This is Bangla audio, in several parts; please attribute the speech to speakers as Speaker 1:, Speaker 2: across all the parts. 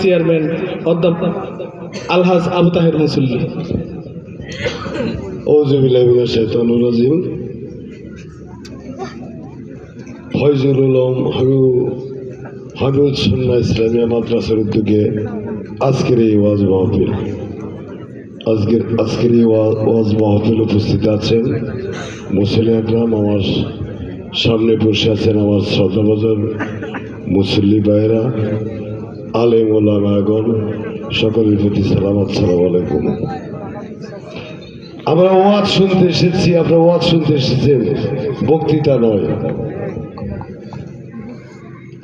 Speaker 1: চেয়ারম্যান অধ্যাপক আলহাজ আবু তাহের মুসল্লি।
Speaker 2: রাজিম। ফয়জুল উলম হাবিবুল সুন্নাহ ইসলামিয়া মাদ্রাসার উদ্যোগে আজকের এই ওয়াজ মাহফিল। আজকের আজকের এই ওয়াজ মাহফিল উপস্থিত আছেন মুসলি আকরাম আমার সামনে বসে আছেন আমার শ্রদ্ধাভাজন মুসল্লি ভাইরা আলেম ওলামাগণ সকলের প্রতি সালাম, আসসালামু আলাইকুম। আমরা ওয়াজ শুনতে এসেছি, আমরা ওয়াজ শুনতে এসেছেন বক্তৃতা নয়।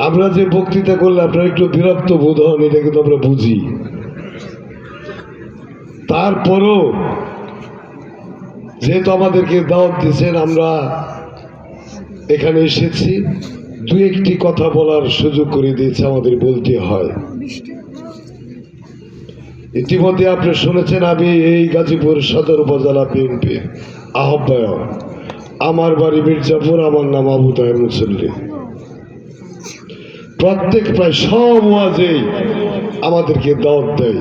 Speaker 2: আমরা যে বক্তৃতা করলে আপনারা একটু বিরক্ত বোধ হন, এটা কিন্তু আমরা বুঝি। তারপরও যেহেতু আমাদেরকে দাওয়াত দিয়েছেন, আমরা এখানে এসেছি। দু একটি কথা বলার সুযোগ করে দিয়েছে, আমাদের বলতে হয়। ইতিমধ্যে আপনি শুনেছেন, আমি এই গাজীপুর সদর উপজেলা বিএনপি আহ্বায়ক। আমার বাড়ি মির্জাপুর, আমার নাম আবু তাহের মুসল্লি। প্রত্যেক প্রায় সব ওয়াজেই আমাদেরকে দাওয়াত দেয়।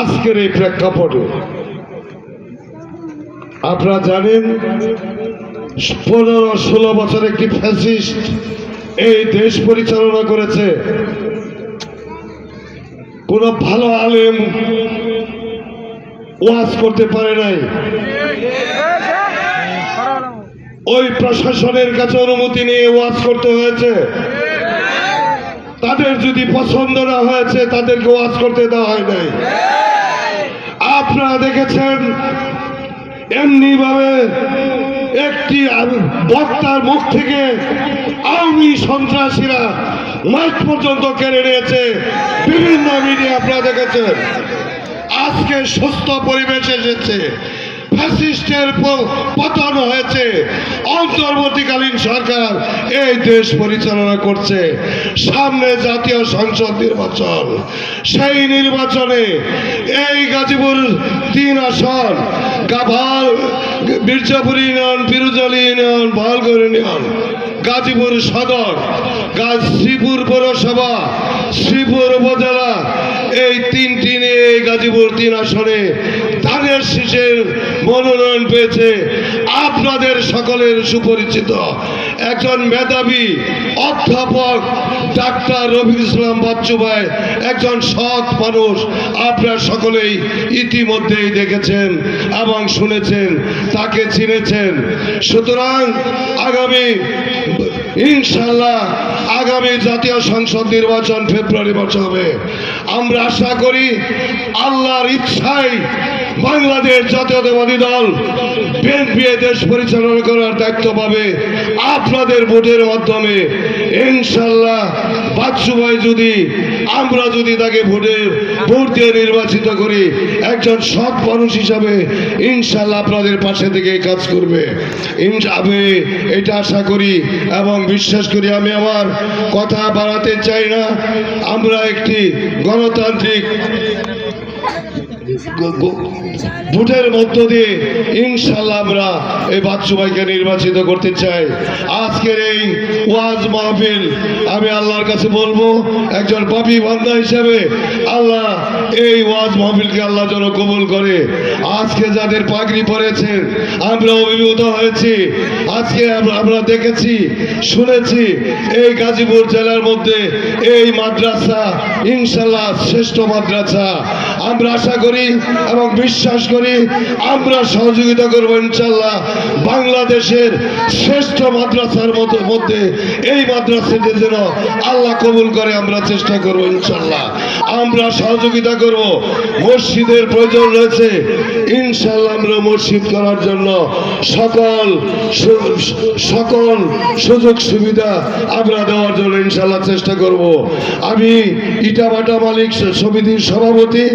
Speaker 2: আজকের এই প্রেক্ষাপটে আপনারা জানেন, পনেরো ষোলো বছর একটি ফ্যাসিস্ট এই দেশ পরিচালনা করেছে। কোন ভালো আলেম ওয়াজ করতে পারে নাই। ওই প্রশাসনের কাছে অনুমতি নিয়ে ওয়াজ করতে হয়েছে। তাদের যদি পছন্দ না হয়েছে, তাদেরকে ওয়াজ করতে দেওয়া হয় নাই। আপনারা দেখেছেন এমনি ভাবে একটি বক্তার মুখ থেকে আওয়ামী সন্ত্রাসীরা মাইক পর্যন্ত কেড়ে নিয়েছে। বিভিন্ন মিডিয়া আপনারা দেখেছেন। আজকে সুস্থ পরিবেশ এসেছে। ফ্যাসিস্টের পতন হয়েছে। অন্তর্বর্তীকালীন সরকার এই দেশ পরিচালনা করছে। সামনে জাতীয় সংসদ নির্বাচন। সেই নির্বাচনে এই গাজীপুর তিন আসন গাভাল মির্জাপুর ইউনিয়ন পিরুজলি ইউনিয়ন ভালগড় ইউনিয়ন গাজীপুর সদর গাজ শ্রীপুর পৌরসভা, শ্রীপুর উপজেলা। এই তিনটি নিয়ে এই গাজীপুর তিন আসনে ধানের শীষের মনোনয়ন পেয়েছে আপনাদের সকলের সুপরিচিত একজন মেধাবী অধ্যাপক ডাক্তার রফিক ইসলাম বাচ্চু ভাই একজন সৎ মানুষ। আপনারা সকলেই ইতিমধ্যেই দেখেছেন এবং শুনেছেন, তাকে চিনেছেন। সুতরাং আগামী ইনশাল্লাহ আগামী জাতীয় সংসদ নির্বাচন ফেব্রুয়ারি মাসে হবে। আমরা আশা করি আল্লাহর ইচ্ছায় বাংলাদেশ জাতীয়তাবাদী দল বিএনপি দেশ পরিচালনা করার দায়িত্ব পাবে আপনাদের ভোটের মাধ্যমে। ইনশাল্লাহ বাচ্চু ভাই যদি, আমরা যদি তাকে ভোটের ভোট দিয়ে নির্বাচিত করি, একজন সৎ মানুষ হিসাবে ইনশাল্লাহ আপনাদের পাশে থেকে কাজ করবে। আমি এটা আশা করি এবং বিশ্বাস করি, আমি আমার কথা বাড়াতে চাই না। আমরা একটি গণতান্ত্রিক ভোটের মধ্য দিয়ে ইনশাল্লাহ আমরা এই বাচ্চুভাইকে নির্বাচিত করতে চাই। আজকের এই ওয়াজ মাহফিল আমি আল্লাহর কাছে বলব, একজন পাপি বান্ধা হিসেবে আল্লাহ এই ওয়াজ মাহফিলকে আল্লাহ যেন কবুল করে। আজকে যাদের পাগড়ি পরেছেন আমরা অভিভূত হয়েছি। আজকে আমরা- দেখেছি, শুনেছি এই গাজীপুর জেলার মধ্যে এই মাদ্রাসা ইনশাল্লাহ শ্রেষ্ঠ মাদ্রাসা। আমরা আশা করি এবং বিশ্বাস করি আমরা সহযোগিতা করব ইনশাল্লাহ বাংলাদেশের শ্রেষ্ঠ মাদ্রাসার মতো মধ্যে এই মাদ্রাসাতে যেন আল্লাহ কবুল করে আমরা চেষ্টা করব ইনশাল্লাহ। আমরা সহযোগিতা করব মসজিদের প্রয়োজন রয়েছে। ইনশাল্লাহ আমরা মসজিদ করার জন্য সকল সকল সুযোগ সুবিধা আমরা দেওয়ার জন্য ইনশাল্লাহ চেষ্টা করব। আমি ইটাভাটা মালিক সমিতির সভাপতি।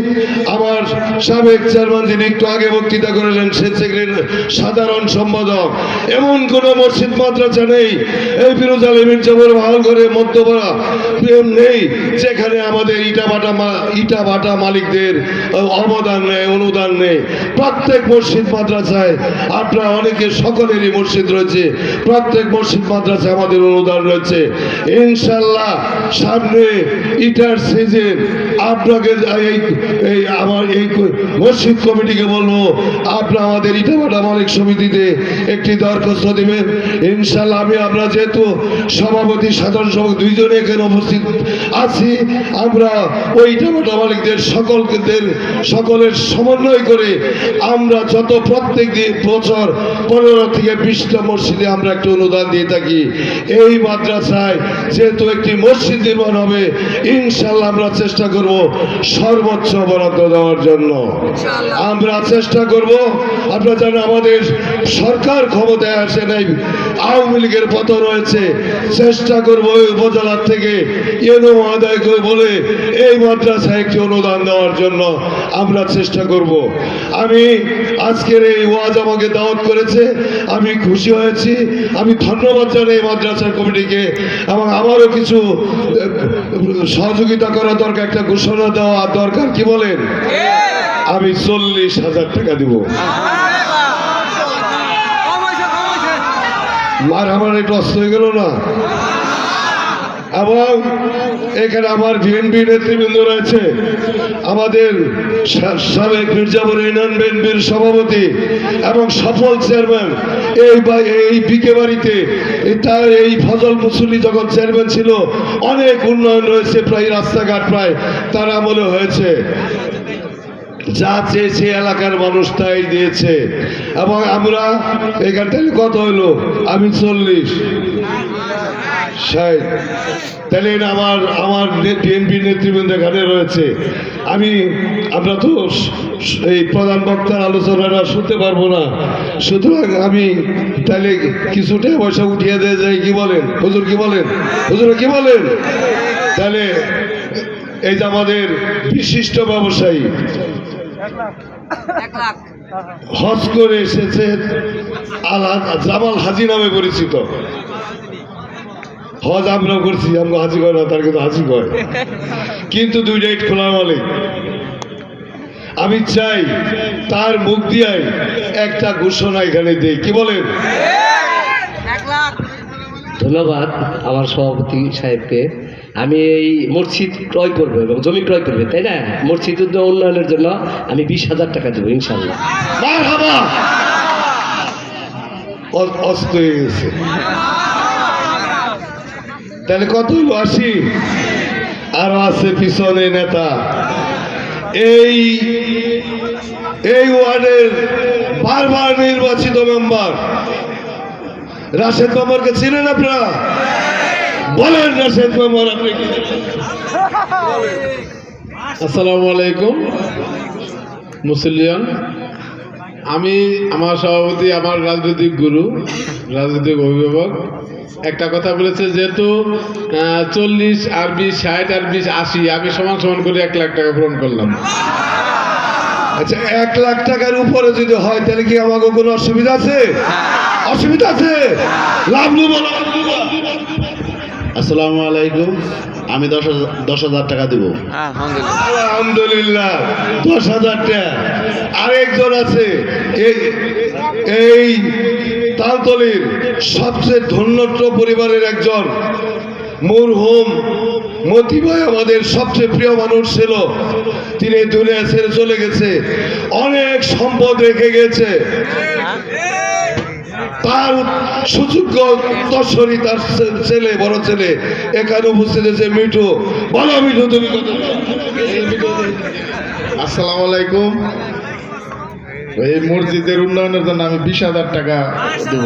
Speaker 2: আমার সাবেক চেয়ারম্যান যিনি একটু আগে বক্তৃতা করেছেন সে সেক্রেটারি সাধারণ সম্পাদক। এমন কোন মসজিদ মাদ্রাসা নেই, এই ফিরোজ আলী মির্জাপুর ভালো করে মধ্যপাড়া প্রেম নেই, যেখানে আমাদের ইটাভাটা ইটাভাটা মালিকদের অবদান নেই, অনুদান নেই। প্রত্যেক মসজিদ মাদ্রাসায় আপনার অনেকে সকলেরই মসজিদ রয়েছে। প্রত্যেক মসজিদ মাদ্রাসায় আমাদের অনুদান রয়েছে। ইনশাল্লাহ সামনে ইটার সিজন আপনাকে এই এই আমার এই মসজিদ কমিটিকে বলব, আপনারা আমাদের ইটাভাটা মালিক সমিতিতে একটি দরখাস্ত দিবেন। ইনশাল্লাহ আমি আমরা যেহেতু সভাপতি, সাধারণ সভা দুইজনে এখানে উপস্থিত আছি, আমরা ওই ইটাভাটা মালিকদের সকলদের সকলের সমন্বয় করে আমরা যত প্রত্যেক দিন বছর পনেরো থেকে বিশটা মসজিদে আমরা একটা অনুদান দিয়ে থাকি। এই মাদ্রাসায় যেহেতু একটি মসজিদ নির্মাণ হবে ইনশাল্লাহ আমরা চেষ্টা করব সর্বোচ্চ বরাদ্দ দেওয়ার জন্য। আমরা চেষ্টা করব আপনারা জানেন আমাদের সরকার ক্ষমতায় আসে নাই আওয়ামী লীগের পতন হয়েছে। চেষ্টা করব ওই উপজেলার থেকে এনো আদায় করে বলে এই মাদ্রাসায় একটি অনুদান দেওয়ার জন্য আমরা চেষ্টা করব। আমি আজকের এই ওয়াজ আমাকে দাওয়াত করেছে আমি খুশি হয়েছি আমি ধন্যবাদ জানাই এই মাদ্রাসার কমিটিকে এবং আমারও কিছু সহযোগিতা করা দরকার একটা ঘোষণা দেওয়া দরকার কি বলেন? আমি চল্লিশ হাজার টাকা দিব। মার আমার একটু অস্ত হয়ে গেল না? এবং এখানে আমার বিএনপি নেতৃবৃন্দ রয়েছে। আমাদের সাবেক মির্জাপুর ইউনিয়ন বিএনপির সভাপতি এবং সফল চেয়ারম্যান। এই এই বিকে বাড়িতে তার এই ফজল মুসল্লি যখন চেয়ারম্যান ছিল, অনেক উন্নয়ন রয়েছে প্রায়, রাস্তাঘাট প্রায়, তার আমলে হয়েছে। যা চেয়েছে এলাকার মানুষ তাই দিয়েছে। এবং আমরা এখান থেকে কত হলো? আমি চল্লিশ। ষাট তাহলে এটা আমার আমার বিএনপি নেতৃবৃন্দ এখানে রয়েছে। আমি আমরা তো এই প্রধান বক্তার আলোচনাটা শুনতে পারব না। সুতরাং আমি তাহলে কিছুটা পয়সা উঠিয়ে দিয়ে যাই কি বলেন? হুজুর কি বলেন? হুজুর কি বলেন? তাহলে এই যে আমাদের বিশিষ্ট ব্যবসায়ী হজ করে এসেছে আল জামাল হাজি নামে পরিচিত। হজ আমরা করছি আমরা হাজি করে না তার কিন্তু হাজি করে কিন্তু দুই ডেট খোলা মালিক। আমি চাই তার মুখ দিয়ে একটা ঘোষণা এখানে দেই। কি বলেন?
Speaker 3: ধন্যবাদ আমার সভাপতি সাহেবকে। আমি এই মসজিদ ক্রয় করব এবং জমি ক্রয় করবে তাই না? মসজিদ উদ্যোগ উন্নয়নের জন্য আমি বিশ হাজার টাকা দেবো ইনশাল্লাহ
Speaker 2: অস্ত হয়ে গেছে। তাহলে কত হইল? আশি। আর আছে পিছনে নেতা। এই এই ওয়ার্ডের বারবার নির্বাচিত মেম্বার। রাশেদ মেম্বারকে চিনেন আপনারা? বলেন রাশেদ মেম্বার আপনি
Speaker 1: আসসালামু আলাইকুম। মুসলিয়ান আমি আমার সভাপতি, আমার রাজনৈতিক গুরু, রাজনৈতিক অভিভাবক। একটা কথা বলেছে যেহেতু চল্লিশ আর বিশ ষাট আর বিশ আশি আমি সমান সমান করে এক লাখ টাকা পূরণ করলাম।
Speaker 2: আচ্ছা এক লাখ টাকার উপরে যদি হয় তাহলে কি আমাকে কোনো অসুবিধা আছে? অসুবিধা আছে? লাভ নেব।
Speaker 4: আসসালামু আলাইকুম। আমি দশ হাজার দশ হাজার টাকা দিব।
Speaker 2: আলহামদুলিল্লাহ। দশ হাজার টাকা। আরেকজন আছে। এই এই তালতলির সবচেয়ে ধন্যট্ট পরিবারের একজন মরহুম মতি ভাই আমাদের সবচেয়ে প্রিয় মানুষ ছিল। তিনি দুনিয়া ছেড়ে চলে গেছে। অনেক সম্পদ রেখে গেছে। তার সুযোগ্য দর্শনী তার ছেলে, বড় ছেলে, এখানে উপস্থিত আছে মিঠু। বলো মিঠু, তুমি
Speaker 4: আসসালামু আলাইকুম। এই মসজিদের উন্নয়নের জন্য আমি বিশ হাজার টাকা দেব।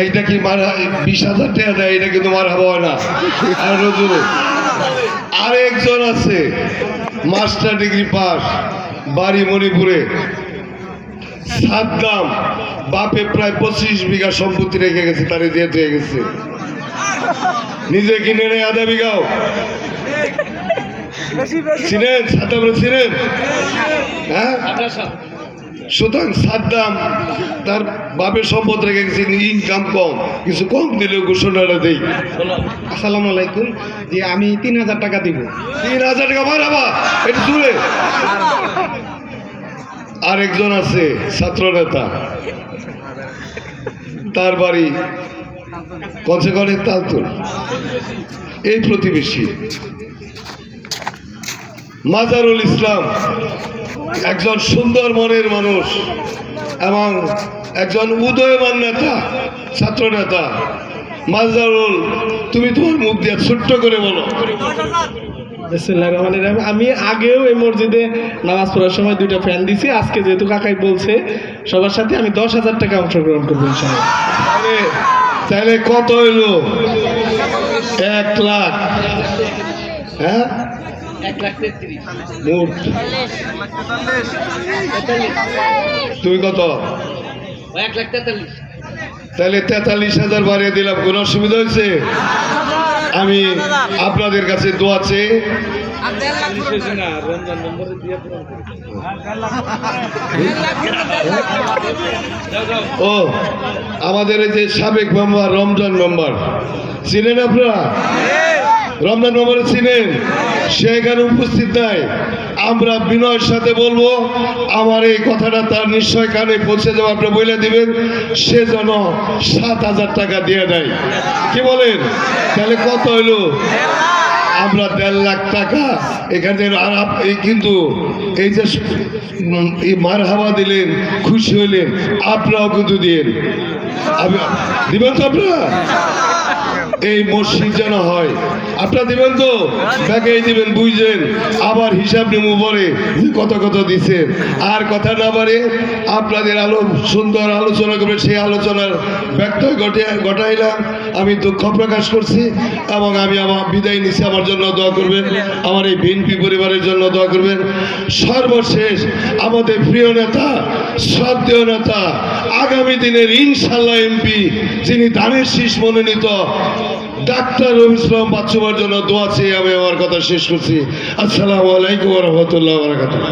Speaker 2: এইটা কি মারা বিশ হাজার টাকা দেয়? এটা কিন্তু মারা হয় না। আর নজরুল আরেকজন আছে, মাস্টার ডিগ্রি পাস, বাড়ি মণিপুরে। সাদ্দাম, বাপে প্রায় পঁচিশ বিঘা সম্পত্তি রেখে গেছে, তারে দিয়ে গেছে। নিজে কিনে নেই আধা বিঘাও। ছিলেন সাদ্দাম ছিলেন হ্যাঁ? সুতরাং সাদ্দাম তার বাপের সম্পদ রেখে গেছে ইনকাম কম। কিছু কম দিলেও ঘোষণাটা দেই।
Speaker 5: আসসালামু আলাইকুম। যে আমি তিন হাজার টাকা দিব।
Speaker 2: তিন হাজার টাকা মারাবা একটু দূরে। আরেকজন আছে ছাত্র নেতা। তার বাড়ি কনসে করে তালতুল। এই প্রতিবেশী। মাজারুল ইসলাম একজন সুন্দর মনের মানুষ এবং একজন উদয়মান নেতা ছাত্র নেতা। মাজারুল তুমি তোমার মুখ দিয়ে ছোট্ট করে বলো।
Speaker 5: আমি আগেও এই মসজিদে নামাজ পড়ার সময় দুইটা ফ্যান দিছি। আজকে যেহেতু কাকাই বলছে সবার সাথে আমি দশ হাজার টাকা অংশগ্রহণ করব
Speaker 2: তাহলে কত হইল? এক লাখ। হ্যাঁ?
Speaker 3: এক লাখ তেত্রিশ।
Speaker 2: মোট তুমি কত?
Speaker 3: এক লাখ তেতাল্লিশ।
Speaker 2: তাহলে তেতাল্লিশ হাজার বাড়িয়ে দিলাম কোনো অসুবিধা হয়েছে? আমি আপনাদের কাছে দোয়া চেয়ে ও আমাদের এই যে সাবেক মেম্বার রমজান মেম্বার চিনেন আপনারা? রমজান মেম্বার চিনেন? সে এখানে উপস্থিত নাই। আমরা বিনয়ের সাথে বলব, আমার এই কথাটা তার নিশ্চয় কানে পৌঁছে যাওয়া আপনি বলে দিবেন, সে যেন সাত হাজার টাকা দিয়ে দেয়। কি বলেন? তাহলে কত হইল? আমরা দেড় লাখ টাকা এখানে আর এই কিন্তু এই যে এই মার হাওয়া দিলেন, খুশি হইলেন, আপনারাও কিন্তু দিন দিবেন তো আপনারা? এই মসজিদ যেন হয়। আপনারা দিবেন তো? ব্যাগেই দিবেন বুঝছেন আবার হিসাব নিমু বলে কত কত দিচ্ছেন আর কথা না পারে আপনাদের আলো সুন্দর আলোচনা করবে, সেই আলোচনার ব্যক্ত ঘটে- ঘটাইলাম। আমি দুঃখ প্রকাশ করছি এবং আমি আমার বিদায় নিচ্ছি। আমার জন্য দোয়া করবেন। আমার এই বিএনপি পরিবারের জন্য দোয়া করবেন। সর্বশেষ আমাদের প্রিয় নেতা, শ্রদ্ধেয় নেতা, আগামী দিনের ইনশাল্লাহ এমপি, যিনি ধানের শীষ মনোনীত ডাক্তার রবি ইসলাম বাচ্চুমার জন্য দোয়া চেয়ে আমি আমার কথা শেষ করছি। আসসালামু আলাইকুম রহমতুল্লাহ বারাকাতুহ।